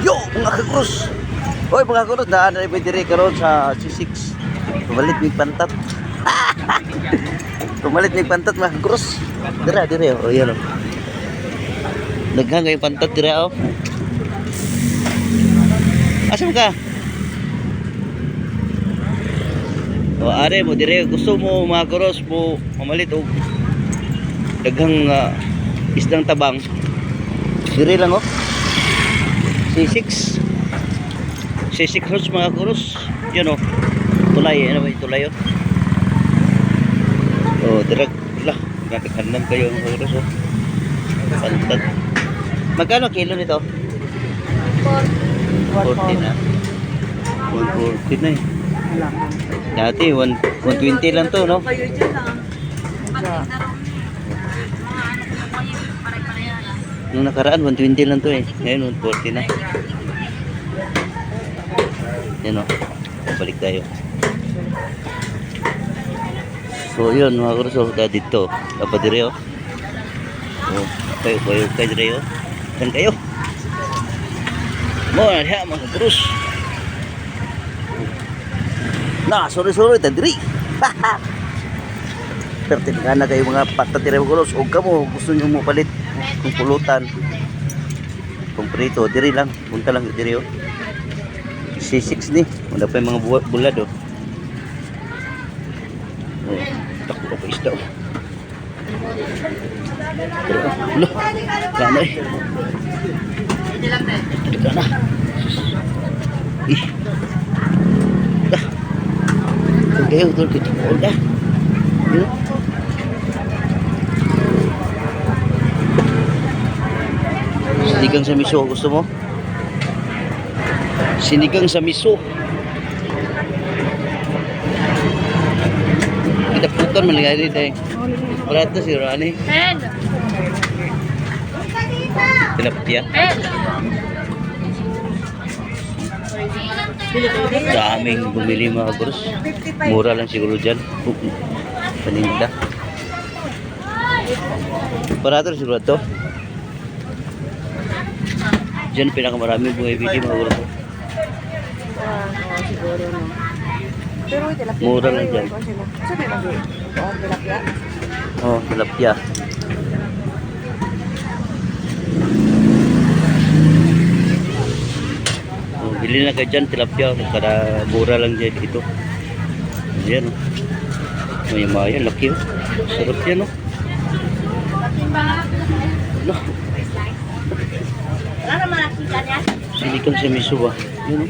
Yo, mga kakrus. Hoy, mga kakrus, daan na rin dire karon sa C6. Tumalit mig pantat. Tumalit mig pantat mga kakrus. Dira, dire, oh, yan oh. Daghang kay pantat dira oh. Asa ka? O are mo dire gusto mo mga kakrus mo mamalit og daghang ah, isdang tabang. Dire lang oh. C6 C6 horse mga kurus yun o tulay ano ba tulay o oh dirag lah nagkakanam kayo mga kurus o pantat magkano kilo nito? 40 na. 140 na eh. Dati 1, 120 lang to no? Kayo dyan ah. Nung nakaraan 120 lang to eh. Ngayon 140 na. Yan o. Balik tayo. So yun mga kurso dahil dito. Dapat dire o oh, kayo kayo kayo dire o kan kayo? Mo na diha mga kurus na sorry sorry ta diri pero tingnan na kayo mga patatira mga kurus o kamo gusto nyo mo palit kung pulutan kung diri lang. Punta lang diri o C6 ni. Wala pa yung mga buwa- bulad o oh, takbo pa isda o pero lo kano eh. Tadika na. Ih. Dah. Kayo tul kita dah. yun Sinigang sa miso, gusto mo? Sinigang sa miso. Kita putan man lagi dito eh. Barato si Rani. Pen! Tilapia. Pen! Daming bumili mga bros. Mura lang siguro dyan. Paninda. Barato siguro to. Diyan pinakamarami bumibili mga bros. siguro no. Pero tilapia. Mura lang dyan. Sabi mo doon. Oh, tilapia. Oh, tilapia. Oh, bili na kayo dyan, tilapia. Para mura lang dyan dito. Ayan oh. May maya, laki oh. Sarap yan oh. Ano? Ano makikita niya? Sinigang sa miso ba? Yan oh.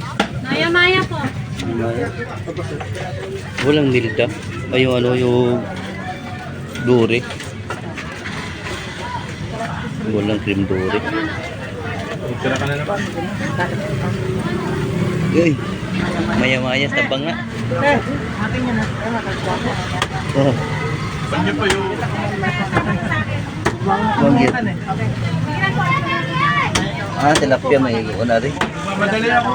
Maya-maya po. May maya. Walang nilda. Ay yung ano yung duri. Walang cream duri. Uy, maya-maya sa banga. Akin niya na. Ay, makagwapo. Ah, tilapia may una rin. Madali ako.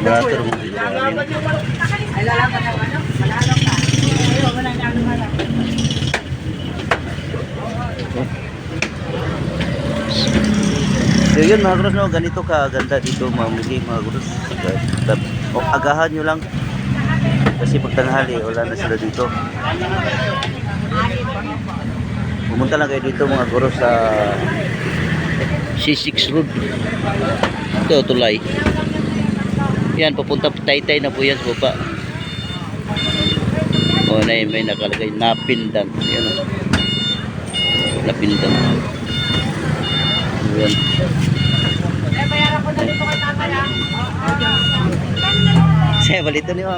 Barato rin. Ay, lalaman ng ano? Malalang ka. Wala na ano malak. So yun mga gros, no, ganito ka ganda dito mamili mga gros. O agahan nyo lang. Kasi pag tanghali, wala na sila dito. Pumunta lang kayo dito mga gros sa C6 Road. Ito, tulay. Yan, papunta Taytay na po yan sa baba. O, na may nakalagay, napindan. Yan o. Napindan. Yan. Saya balito niyo.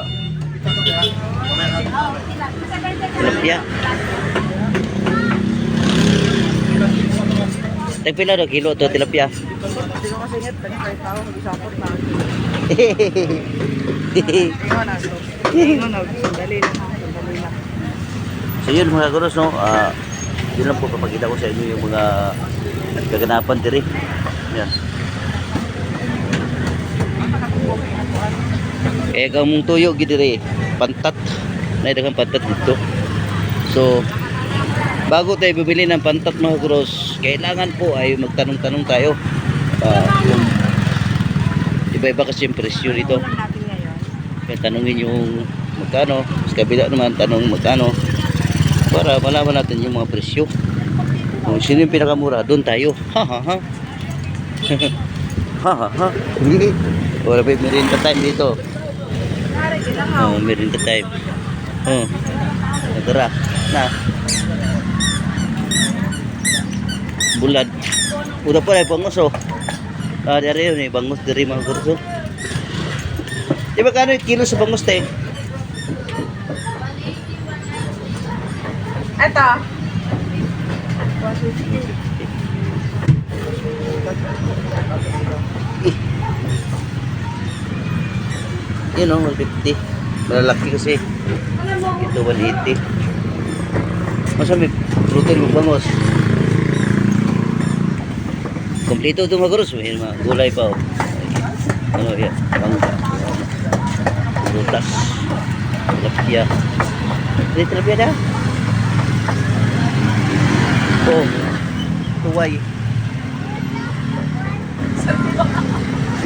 Tilapia. Tagpila do kilo to tilapia. Ko kasi ngit. Tani kahit tao, mag-isapot na. Ingon na. so. Ingon na. Sandali na. So yun mga guros no, ah yun lang po papakita ko sa inyo yung mga kaganapan diri. Yan. Eh kamong tuyo gid diri, pantat. Nay daghang pantat dito. So bago tayo bibili ng pantat mga gross, kailangan po ay magtanong-tanong tayo. Ah, kung iba-iba kasi yung presyo ngayon. Kaya tanongin yung magkano, sa kabila naman tanong magkano para malaman natin yung mga presyo. Kung sino yung pinakamura, doon tayo. Ha ha ha. ha ha ha. Wala yung merinda time dito. Oh, merinda time. Oh. Tara. Na. Bulad. Udah pa bangus oh. Ah, dari yun eh. Bangus dari mga kurso. Di ba kano kilo sa bangus tayo? Ito. Yun oh, 150. Malalaki kasi. Ito 180. Masami, protein mo bangus. Kompleto ito mga kurso. May gulay pa oh. Ano yan? Bangus. Rutas. Tilapia. Ini tilapia dah. Oh. Tuway.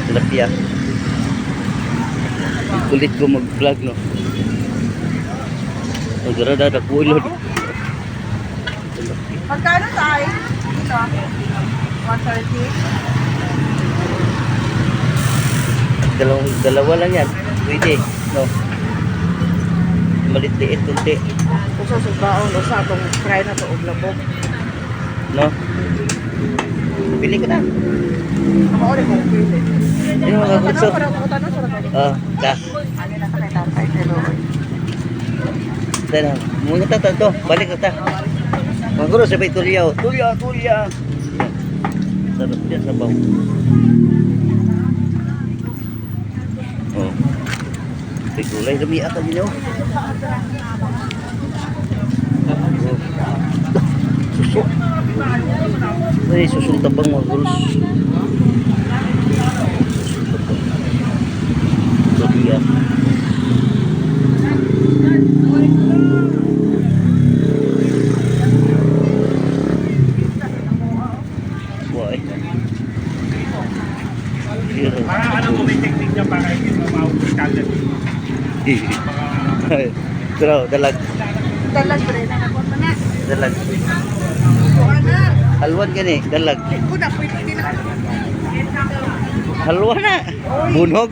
Tilapia. Kulit ko mag-vlog no. Nagrada na kulod. Magkano tayo? Ito. 130. Dalawang, dalawa lang yan. Pwede. No. Malit-liit kunti. Kung sa subaon, o sa itong fry na ito, uglabog. No. Pili ka na. Ako ulit kung pili. Ano mga. Ah, ta. Na ka na tatay, pero Tara. Muna ta to. Balik ta. Mga guro, sabay tulyaw. Tulya, tulya. Sarap yan sa baw. Oh. May gulay. Lami ata din oh. Oh. Suso. Ay, susong tabang mga Why? Zero. Para alam mo may technique niya para hindi mo maubos kagad. Pero, dalag. dalag pa rin. Ako na. Dalag. Halwan gani, dalag. Halwa na. Bunog.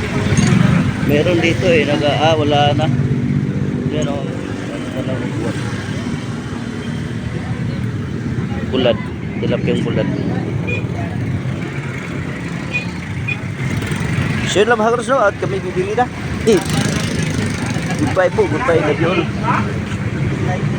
Meron dito eh, naga, ah, wala na. Yan o. Bulad, tilapiyang bulad. Yun lang mga no? at kami bibili na. Eh, Goodbye po, goodbye, love you all.